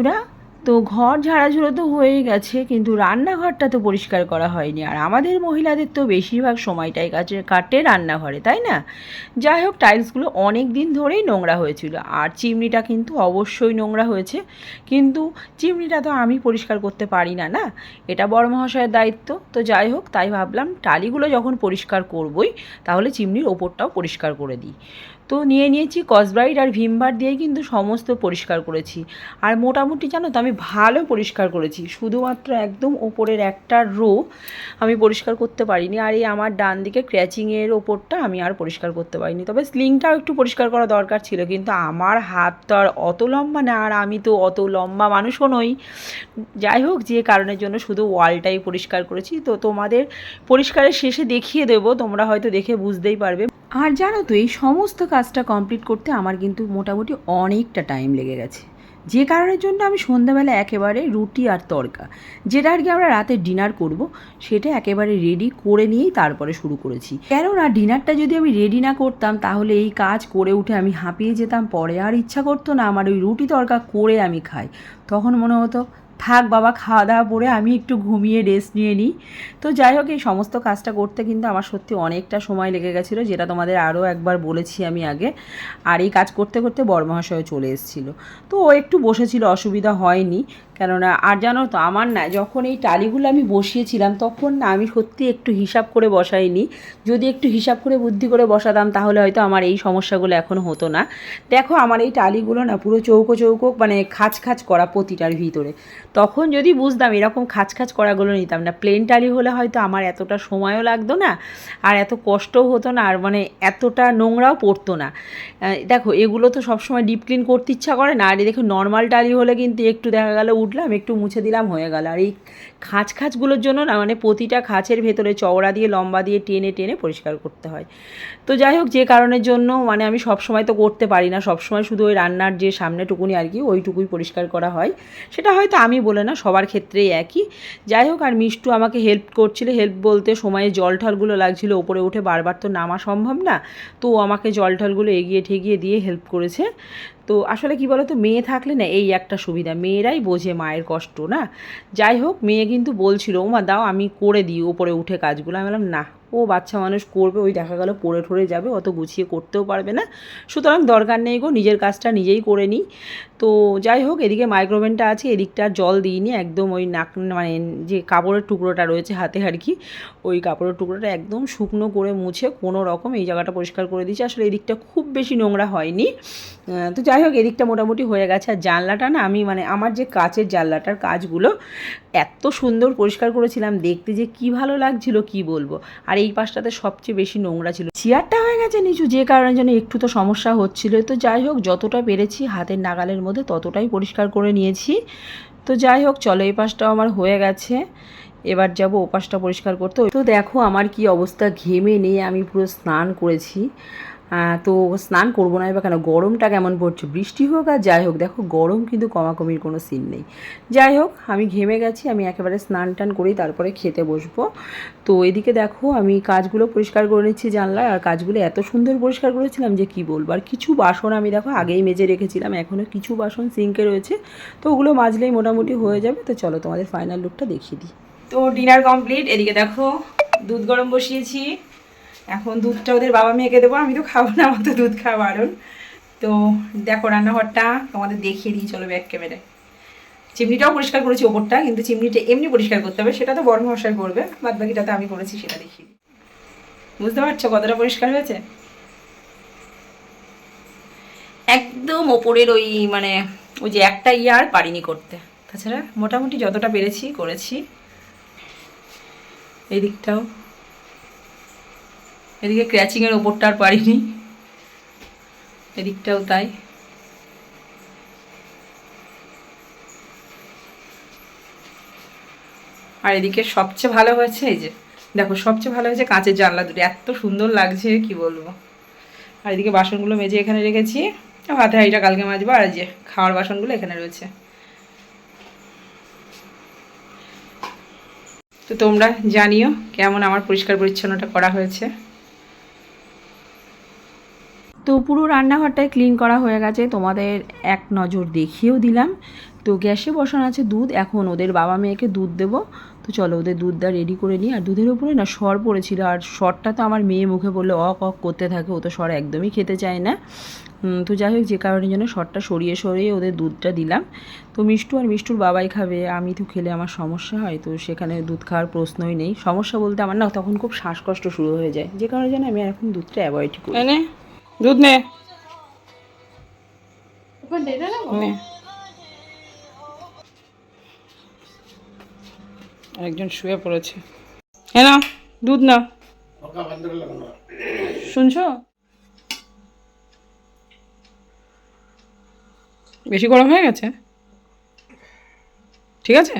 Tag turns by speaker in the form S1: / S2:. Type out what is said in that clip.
S1: dura ঘর ঝাড়াঝুড়ো তো হয়েই গেছে, কিন্তু রান্নাঘরটা তো পরিষ্কার করা হয়নি। আর আমাদের মহিলাদের তো বেশিরভাগ সময়টাই কাছে কাটে রান্নাঘরে, তাই না? যাই হোক, টাইলসগুলো অনেক দিন ধরেই নোংরা হয়েছিল, আর চিমনিটা কিন্তু অবশ্যই নোংরা হয়েছে। কিন্তু চিমনিটা তো আমি পরিষ্কার করতে পারি না না? এটা বড় মহাশয়ের দায়িত্ব। তো যাই হোক, তাই ভাবলাম টালিগুলো যখন পরিষ্কার করবই, তাহলে চিমনির ওপরটাও পরিষ্কার করে দিই। তো নিয়ে নিয়েছি কসব্রাইট আর ভিমবার দিয়েই কিন্তু সমস্ত পরিষ্কার করেছি। আর মোটামুটি জানো তো, আমি ভালো পরিষ্কার করেছি। শুধুমাত্র একদম ওপরের একটা রো আমি পরিষ্কার করতে পারিনি। আর এই আমার ডান দিকে ক্র্যাচিংয়ের ওপরটা আমি আর পরিষ্কার করতে পারিনি। তবে স্লিংটাও একটু পরিষ্কার করা দরকার ছিল, কিন্তু আমার হাত তো আর অত লম্বা না, আর আমি তো অত লম্বা মানুষও নই। যাই হোক, যে কারণের জন্য শুধু ওয়ালটাই পরিষ্কার করেছি। তো তোমাদের পরিষ্কারের শেষে দেখিয়ে দেবো, তোমরা হয়তো দেখে বুঝতেই পারবে। আর জানো তো, এই সমস্ত কাজটা কমপ্লিট করতে আমার কিন্তু মোটামুটি অনেকটা টাইম লেগে গেছে। যে কারণের জন্য আমি সন্ধ্যাবেলা একেবারে রুটি আর তরকা, যেটা আর কি আমরা রাতে ডিনার করব, সেটা একেবারে রেডি করে নিয়েই তারপরে শুরু করেছি। কেননা ডিনারটা যদি আমি রেডি না করতাম, তাহলে এই কাজ করে উঠে আমি হাঁপিয়ে যেতাম, পরে আর ইচ্ছা করতো না আমার ওই রুটি তরকা করে আমি খাই। তখন মনে হতো থাক বাবা, খাওয়া দাওয়া পরে আমি একটু ঘুমিয়ে রেস্ট নিয়ে নিই। তো যাই হোক, এই সমস্ত কাজটা করতে কিন্তু আমার সত্যি অনেকটা সময় লেগে গেছিল, যেটা তোমাদের আরও একবার বলেছি আমি আগে। আর এই কাজ করতে করতে বড়মহাশয় চলে এসেছিল। তো ও একটু বসেছিল, অসুবিধা হয়নি। কেননা, আর জানো তো, আমার না যখন এই টালিগুলো আমি বসিয়েছিলাম, তখন না আমি সত্যি একটু হিসাব করে বসাইনি। যদি একটু হিসাব করে বুদ্ধি করে বসাতাম, তাহলে হয়তো আমার এই সমস্যাগুলো এখন হতো না। দেখো, আমার এই টালিগুলো না পুরো চৌকো চৌকো মানে খাঁচ খাঁচ করা প্রতিটার ভিতরে। তখন যদি বুঝতাম, এরকম খাঁচ খাঁচ করাগুলো নিতাম না। প্লেন টালি হলে হয়তো আমার এতটা সময়ও লাগতো না, আর এত কষ্টও হতো না, আর মানে এতটা নোংরাও পড়তো না। দেখো, এগুলো তো সবসময় ডিপ ক্লিন করতে ইচ্ছা করে না, আর দেখো, নর্মাল টালি হলে কিন্তু একটু দেখা গেল উঠলাম, একটু মুছে দিলাম, হয়ে গেল। আর এই খাঁচ খাঁচগুলোর জন্য না মানে প্রতিটা খাঁচের ভেতরে চওড়া দিয়ে, লম্বা দিয়ে টেনে টেনে পরিষ্কার করতে হয়। তো যাই হোক, যে কারণের জন্য মানে আমি সব সময় তো করতে পারি না সব সময় শুধু ওই রান্নার যে সামনেটুকুনি আর কি, ওইটুকুই পরিষ্কার করা হয়। সেটা হয়তো আমি বলে না, সবার ক্ষেত্রেই একই। যাই হোক, আর মিষ্টু আমাকে হেল্প করছিল, হেল্প বলতে সময়ে জল ঠলগুলো লাগছিল, ওপরে উঠে বারবার তো নামা সম্ভব না। তো আমাকে জল ঠলগুলো এগিয়ে ঠেগিয়ে দিয়ে হেল্প করেছে। তো আসলে কি বলতো, মেয়ে থাকলে না এই একটা সুবিধা। মেয়েরাই বোঝে মায়ের কষ্ট, না? যাই হোক, মেয়ে কিন্তু বলছিল, ওমা, দাও, আমি করে দিই, ওপরে উঠে কাজগুলো। আমি বললাম, না ও বাচ্চা মানুষ করবে, ওই দেখা গেল পড়ে ঠরে যাবে, অত গুছিয়ে করতেও পারবে না। সুতরাং দরকার নেই গো, নিজের কাজটা নিজেই করে নিই। তো যাই হোক, এদিকে মাইক্রোওভেনটা আছে, এদিকটা জল দিইনি, একদম ওই নাক মানে যে কাপড়ের টুকরোটা রয়েছে হাতে আর কি, ওই কাপড়ের টুকরোটা একদম শুকনো করে মুছে কোনো রকম এই জায়গাটা পরিষ্কার করে দিয়েছি। আসলে এদিকটা খুব বেশি নোংরা হয়নি। তো যাই হোক, এদিকটা মোটামুটি হয়ে গেছে। আর জানলাটা না, আমি মানে আমার যে কাচের জানলাটার কাজগুলো এত সুন্দর পরিষ্কার করেছিলাম, দেখতে যে কি ভালো লাগছিল, কি বলব? আর এই পাশটাতে সবচেয়ে বেশি নোংরা ছিল। চেয়ারটা হয়ে গেছে নিচু, যে কারণে যেন একটু তো সমস্যা হচ্ছিল। তো যাই হোক, যতটা পেরেছি হাতের নাগালের মধ্যে ততটাই পরিষ্কার করে নিয়েছি। তো যাই হোক, চলো এই পাশটাও আমার হয়ে গেছে। এবার যাব ওপাশটা পরিষ্কার করতে। তো দেখো আমার কি অবস্থা, ঘেমে নিয়ে আমি পুরো স্নান করেছি। তো স্নান করব না, এবার কেন? গরমটা কেমন পড়ছে? বৃষ্টি হোক আর যাই হোক, দেখো গরম কিন্তু কমাকমির কোনো সিন নেই। যাই হোক, আমি ঘেমে গেছি, আমি একেবারে স্নান টান করেই তারপরে খেতে বসবো। তো এদিকে দেখো, আমি কাজগুলো পরিষ্কার করে নিচ্ছি জানলায়, আর কাজগুলো এত সুন্দর পরিষ্কার করেছিলাম যে কি বলব? আর কিছু বাসন আমি দেখো আগেই মেজে রেখেছিলাম এখনও কিছু বাসন সিঙ্কে রয়েছে, তো ওগুলো মাজলেই মোটামুটি হয়ে যাবে। তো চলো তোমাদের ফাইনাল লুকটা দেখিয়ে দিই। তো ডিনার কমপ্লিট এদিকে দেখো দুধ গরম বসিয়েছি। এখন দুধটা ওদের বাবা মেয়েকে দেবো, আমি তো খাব না, আমার তো দুধ খাওয়া বারণ। তো দেখো রান্নাঘরটা, তোমাদের দেখিয়ে দিই, চলো ব্যাক ক্যামেরায় চিমনিটাও পরিষ্কার করেছি ওপরটা, কিন্তু চিমনিটা এমনি পরিষ্কার করতে হবে, সেটা তো বড় মশাই করবে বাদ বাকিটা তো আমি করেছি, সেটা দিই। বুঝতে পারছ কতটা পরিষ্কার হয়েছে? একদম ওপরের ওই মানে ওই যে একটা ইয়ে আর পারিনি করতে। তাছাড়া মোটামুটি যতটা পেরেছি করেছি। এই দিকটাও। এদিকে ক্র্যাচিংয়ের ওপরটা আর পারিনি। এদিকটাও তাই। আর এদিকে সবচেয়ে ভালো হয়েছে, এই যে, দেখো, সবচেয়ে ভালো হয়েছে কাঁচের জানলা দুটো। এত সুন্দর লাগছে, কি বলব। আর এদিকে বাসনগুলো মেজে এখানে রেখেছি। হাতে হাঁড়িটা কালকে মাজবো, আর যে খাওয়ার বাসনগুলো এখানে রয়েছে। তো তোমরা জানিও কেমন আমার পরিষ্কার পরিচ্ছন্নটা করা হয়েছে। তো পুরো রান্নাঘরটাই ক্লিন করা হয়ে গেছে। তোমাদের এক নজর দেখিয়েও দিলাম। তো গ্যাসে বসানো আছে দুধ। এখন ওদের বাবা মেয়েকে দুধ দেবো। তো চলো ওদের দুধটা রেডি করে নিই। আর দুধের উপরে না সর পড়েছিল। আর সরটা তো আমার মেয়ে মুখে বললে অক অক করতে থাকে। ও তো সর একদমই খেতে চায় না। তো যাই হোক, যে কারণে যেন সরটা সরিয়ে সরিয়ে ওদের দুধটা দিলাম। তো মিষ্টু আর মিষ্টুর বাবাই খাবে। আমি তো খেলে আমার সমস্যা হয়। তো সেখানে দুধ খাওয়ার প্রশ্নই নেই। সমস্যা বলতে আমার না তখন খুব শ্বাসকষ্ট শুরু হয়ে যায়। যে কারণে যেন আমি এখন দুধটা অ্যাভয়েড করি।
S2: দুধ নে। একজন শুয়ে পড়েছে। হ্যাঁ না দুধ না। শুনছো? বেশি গরম হয়ে গেছে? ঠিক আছে?